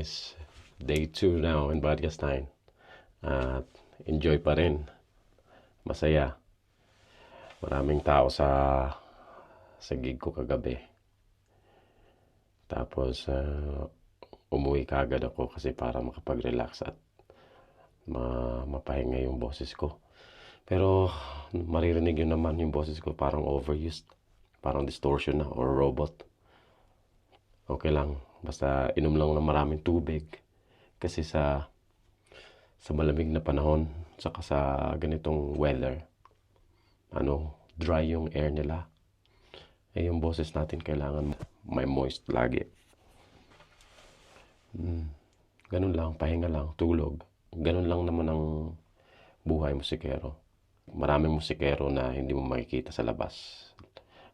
Guys. Day 2 now in Badgastein. At enjoy pa rin. Masaya. Maraming tao sa sa gig ko kagabi. Tapos ah, umuwi kagad ako kasi para makapag-relax at ma mapahinga yung boses ko. Pero maririnig yun naman yung boses ko parang overused. Parang distortion na or robot okay lang. Basta inom lang ng maraming tubig. Kasi sa sa malamig na panahon, saka sa ganitong weather, ano, dry yung air nila. Eh, yung boses natin kailangan may moist lagi. Mm, ganun lang, pahinga lang, tulog. Ganun lang naman ang buhay musikero. Maraming musikero na hindi mo makikita sa labas.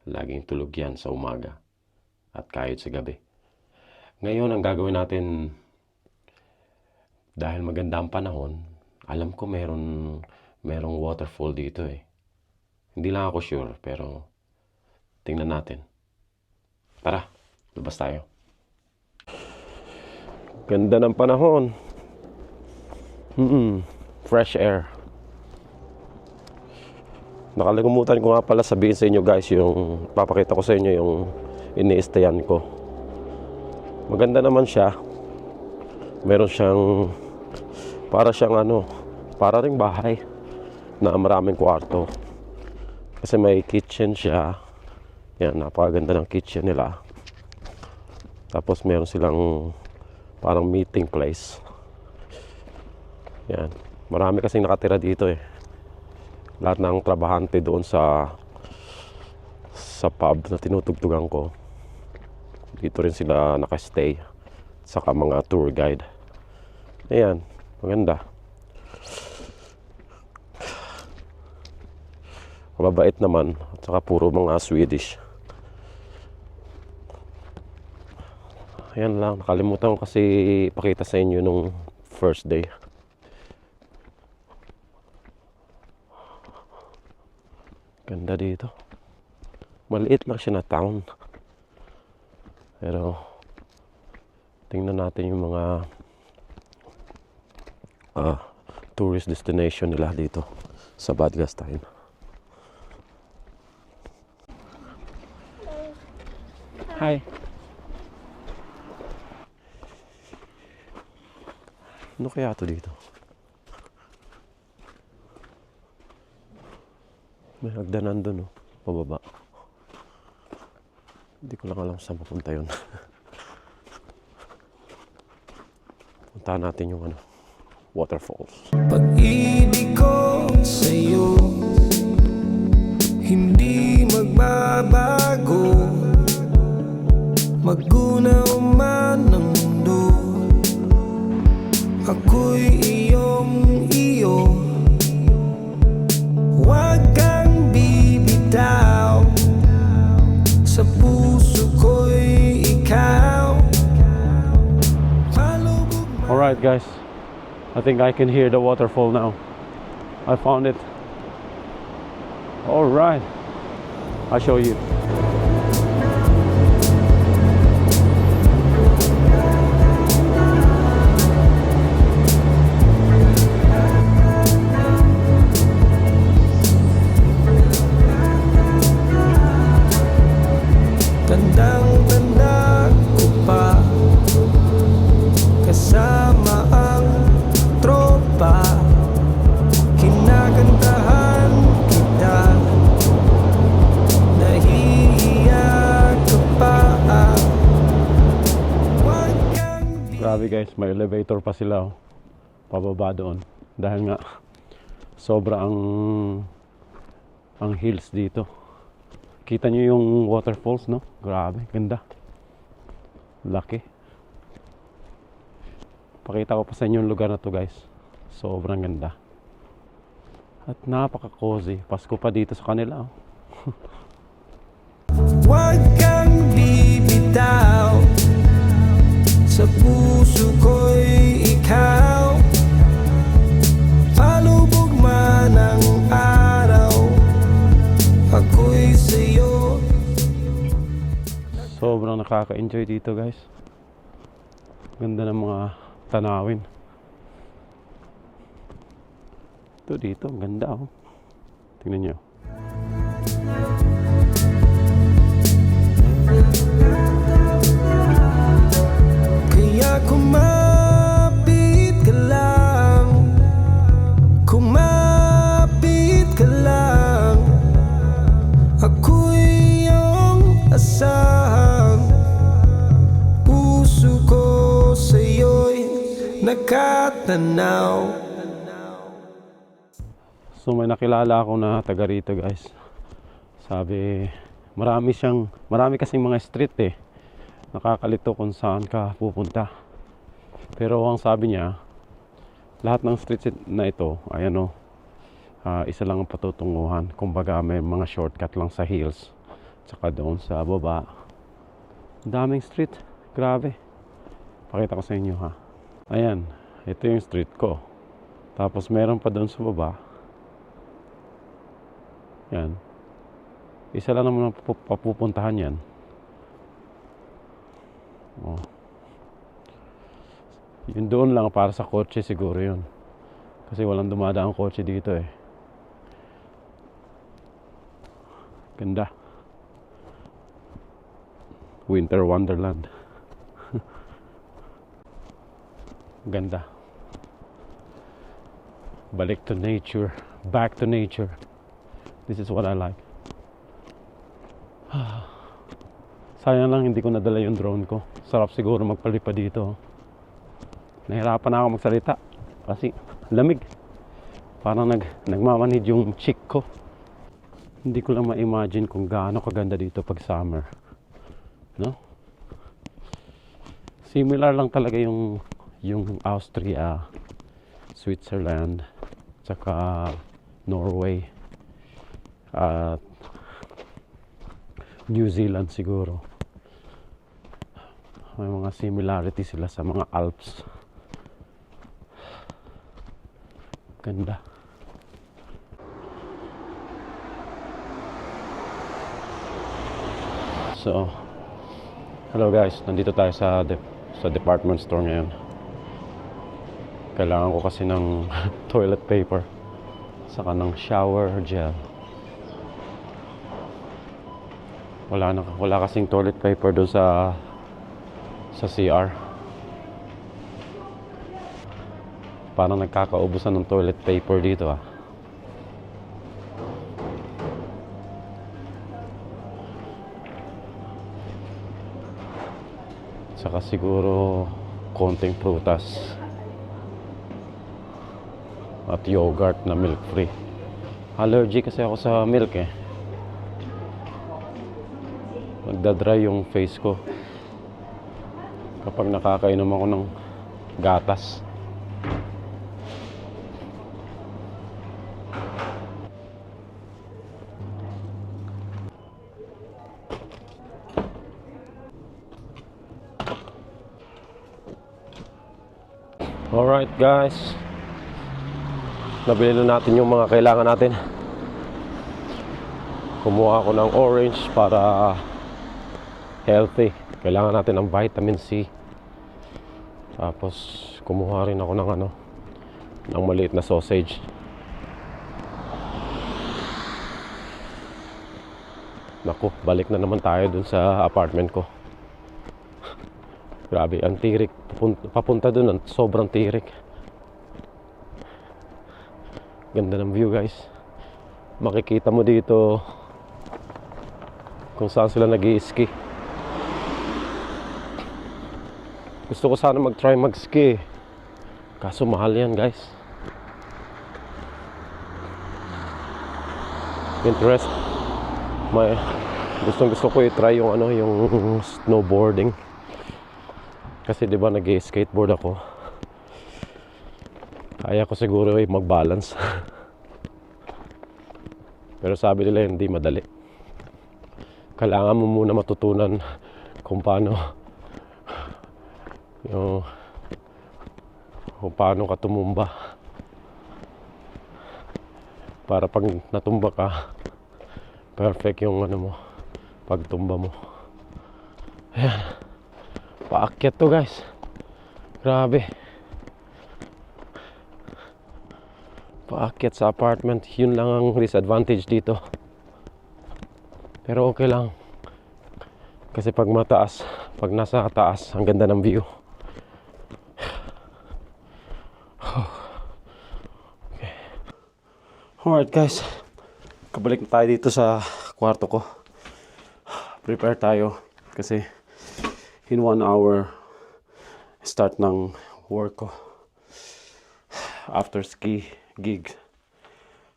Laging tulog yan sa umaga at kahit sa gabi. Ngayon, ang gagawin natin, dahil maganda ang panahon, alam ko meron, merong waterfall dito eh. Hindi lang ako sure, pero tingnan natin. Tara, labas tayo. Ganda ng panahon. Mm fresh air. Nakalimutan ko nga pala sabihin sa inyo guys yung papakita ko sa inyo yung iniistayan ko. Maganda naman siya. Meron siyang para siyang ano, para ring bahay na maraming kwarto. Kasi may kitchen siya. Yan, napakaganda ng kitchen nila. Tapos meron silang parang meeting place. Yan. Marami kasing nakatira dito eh. Lahat ng trabahante doon sa sa pub na tinutugtugan ko dito rin sila nakastay saka mga tour guide ayan maganda mababait naman at saka puro mga Swedish ayan lang nakalimutan ko kasi pakita sa inyo nung first day ganda dito maliit lang siya na town pero tingnan natin yung mga ah, tourist destination nila dito sa Badgastein. Hi. Ano kaya to dito? May hagdanan doon, oh, pababa. Hindi ko lang alam saan papunta yun. Puntahan natin yung ano, waterfalls. Pag-ibig ko sa'yo Hindi magbabago Magunaw Guys, I think I can hear the waterfall now. I found it. Alright, I'll show you. Sila oh. Pababa doon. Dahil nga sobra ang ang hills dito. Kita nyo yung waterfalls, no? Grabe, ganda. Laki. Pakita ko pa sa inyo yung lugar na to guys. Sobrang ganda. At napaka-cozy. Pasko pa dito sa kanila. Oh. Huwag kang bibitaw Sa puso ko'y nakaka-enjoy dito guys. Ganda ng mga tanawin. Ito dito, ang ganda oh. Tingnan nyo. Kaya kumapit nakatanaw So may nakilala ako na taga rito guys. Sabi, marami siyang, marami kasing mga street eh. Nakakalito kung saan ka pupunta. Pero ang sabi niya, lahat ng street na ito ay ano, ah, isa lang ang patutunguhan. Kumbaga may mga shortcut lang sa hills. Tsaka doon sa baba. Daming street. Grabe. Pakita ko sa inyo ha. Ayan, ito yung street ko. Tapos meron pa doon sa baba. Yan. Isa lang naman ang papu- papupuntahan yan. Oh. Yun doon lang para sa kotse siguro yun. Kasi walang dumadaang kotse dito eh. Ganda. Winter Wonderland. Ganda. Balik to nature. Back to nature. This is what I like. Sayang lang hindi ko nadala yung drone ko. Sarap siguro magpalipad dito. Nahirapan na ako magsalita kasi lamig. Parang nag nagmamanid yung chick ko. Hindi ko lang ma-imagine kung gaano kaganda dito pag summer. No? Similar lang talaga yung yung Austria, Switzerland, tsaka Norway at New Zealand siguro. May mga similarity sila sa mga Alps. Ganda. So, hello guys, nandito tayo sa de- sa department store ngayon. Kailangan ko kasi ng toilet paper saka ng shower gel. Wala na wala kasing toilet paper doon sa sa CR. Parang nagkakaubusan ng toilet paper dito ah. Saka siguro konting prutas. At yogurt na milk free. Allergy kasi ako sa milk eh. Nagdadry yung face ko. Kapag nakakainom ako ng gatas. Alright guys. Nabili na natin yung mga kailangan natin. Kumuha ako ng orange para healthy. Kailangan natin ng vitamin C. Tapos kumuha rin ako ng ano ng maliit na sausage. Naku, balik na naman tayo dun sa apartment ko. Grabe, ang tirik. Papunta, papunta dun, ang sobrang tirik. Ganda ng view guys. Makikita mo dito kung saan sila nag ski Gusto ko sana mag-try mag-ski. Kaso mahal yan guys. Interest. May gustong gusto ko i-try yung ano, yung snowboarding. Kasi 'di ba nag-skateboard ako. Kaya ko siguro eh mag-balance. Pero sabi nila hindi madali. Kailangan mo muna matutunan kung paano Yung kung paano ka tumumba. Para pag natumba ka, perfect yung ano mo, pagtumba mo. Ayan. Paakyat to guys. Grabe. Paakyat sa apartment, yun lang ang disadvantage dito. Pero okay lang. Kasi pag mataas, pag nasa taas, ang ganda ng view. okay. Alright guys, kabalik na tayo dito sa kwarto ko. Prepare tayo kasi in one hour start ng work ko after ski gig.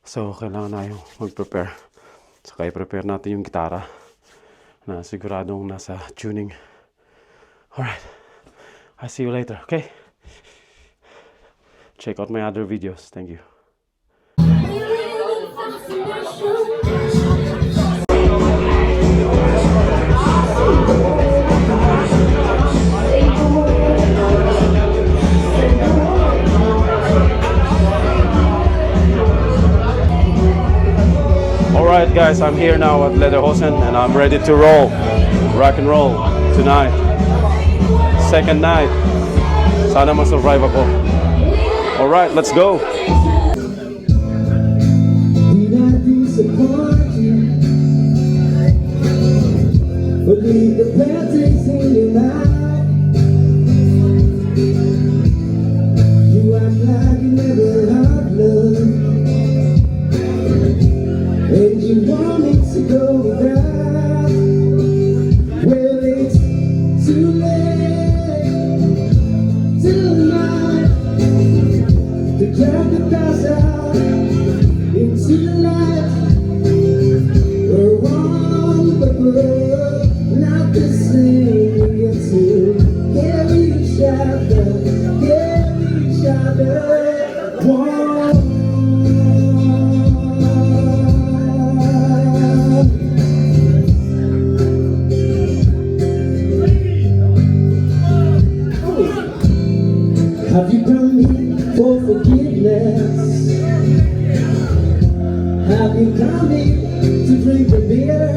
So, kailangan na yung mag-prepare. Saka i-prepare natin yung gitara na siguradong nasa tuning. Alright. I'll see you later, okay? Check out my other videos. Thank you. Alright guys, I'm here now at Lederhosen and I'm ready to roll. Rock and roll tonight. Second night. Sana ma-survive. Alright, let's go. Believe the things in your life. You act like you never had love. You want me to go you coming to drink a beer?